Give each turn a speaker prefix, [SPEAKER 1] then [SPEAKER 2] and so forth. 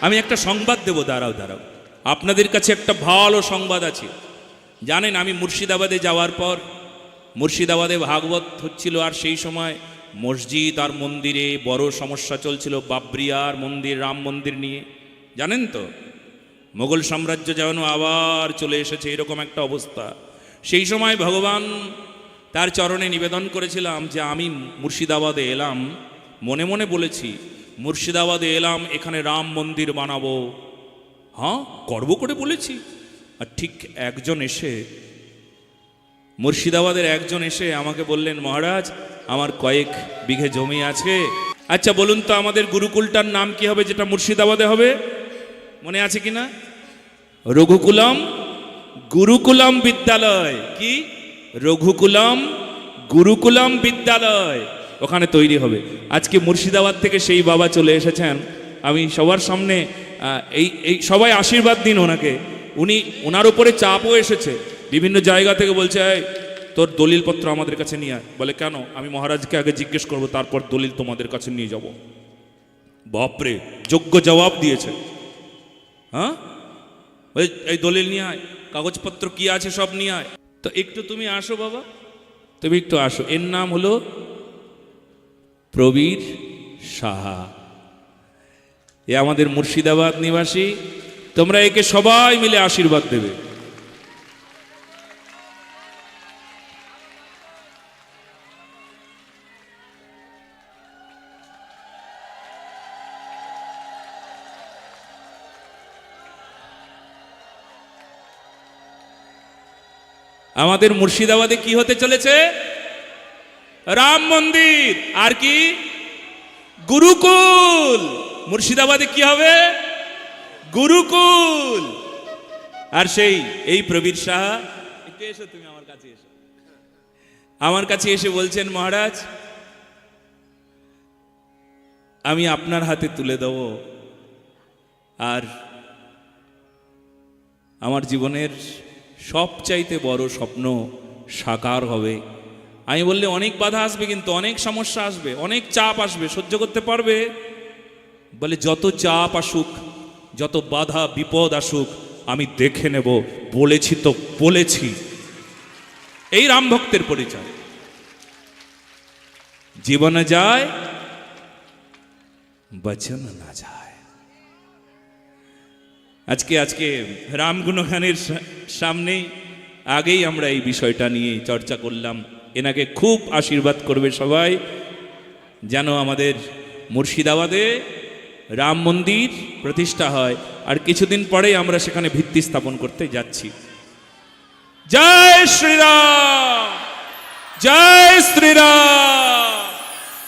[SPEAKER 1] আমি একটা সংবাদ দেব, দাঁড়াও দাঁড়াও। আপনাদের কাছে একটা ভালো সংবাদ আছে। জানেন, আমি মুর্শিদাবাদে যাওয়ার পর মুর্শিদাবাদে ভাগবত হচ্ছিল, আর সেই সময় মসজিদ আর মন্দিরে বড় সমস্যা চলছিল, বাবরিয়ার মন্দির, রাম মন্দির নিয়ে। জানেন তো? মোগল সাম্রাজ্য যেন আবার চলে এসেছে, এরকম একটা অবস্থা। সেই সময় ভগবান তার চরণে নিবেদন করেছিলাম যে আমি মুর্শিদাবাদে এলাম। মনে মনে বলেছি মুর্শিদাবাদে এলাম, এখানে রাম মন্দির বানাবো। হ্যাঁ গর্ব করে বলেছি। আর ঠিক একজন এসে, মুর্শিদাবাদের একজন এসে আমাকে বললেন, মহারাজ, আমার কয়েক বিঘে জমি আছে। আচ্ছা বলুন তো, আমাদের গুরুকুলটার নাম কি হবে, যেটা মুর্শিদাবাদে হবে? মনে আছে কি না? রঘুকুলম গুরুকুলম বিদ্যালয়। কি? রঘুকুলম গুরুকুলম বিদ্যালয়। ওখানে তৈরি হবে। আজকে মুর্শিদাবাদ থেকে সেই বাবা চলে এসেছেন। আমি সবার সামনে এই এই সবাই আশীর্বাদ দিন ওনাকে। উনি ওনার উপরে চাপও এসেছে। বিভিন্ন জায়গা থেকে বলছে "এই, তোর দলিলপত্র আমাদের কাছে নিয়ে আয়। বলে কেন? আমি মহারাজকে আগে জিজ্ঞেস করব তারপর দলিল তোমাদের কাছে নিয়ে যাব। বাপরে যোগ্য জবাব দিয়েছে। হ্যাঁ? এই দলিল নিয়ে আয় কাগজপত্র কি আছে সব নিয়ে আয়। তো একটু তুমি আসো বাবা। তুমি একটু আসো। এর নাম হলো প্রবীর সাহা। এ আমাদের মুর্শিদাবাদ নিবাসী, তোমরা একে সবাই মিলে আশীর্বাদ দেবে। আমাদের মুর্শিদাবাদে কি হতে চলেছে? রাম মন্দির। আর কি? গুরুকুল। মুর্শিদাবাদে কি হবে? গুরুকুল। আর সেই এই প্রবীর সাহা। একটু এসো তুমি আমার কাছে এসো। আমার কাছে এসে বলছেন মহারাজ আমি আপনার হাতে তুলে দেব। আর আমার জীবনের সবচাইতে বড় স্বপ্ন সাকার হবে। আমি বললে অনেক বাধা আসবে কিন্তু অনেক সমস্যা আসবে, অনেক চাপ আসবে, সহ্য করতে পারবে? বলে, যত চাপ আসুক, যত বাধা, বিপদ আসুক, আমি দেখে নেব, বলেছি তো বলেছি। এই রাম ভক্তের পরিচয়। জীবনে যায়, বচন না যায়। আজকে আজকে রাম গুণগানের সামনেই আগেই আমরা এই বিষয়টা নিয়ে চর্চা করলাম। এনাকে খুব আশীর্বাদ করবে সবাই। যেন আমাদের মুর্শিদাবাদে রাম মন্দির প্রতিষ্ঠা হয়। আর কিছুদিন পরে আমরা সেখানে ভিত্তি স্থাপন করতে যাচ্ছি। জয় শ্রীরাম! জয় শ্রীরাম!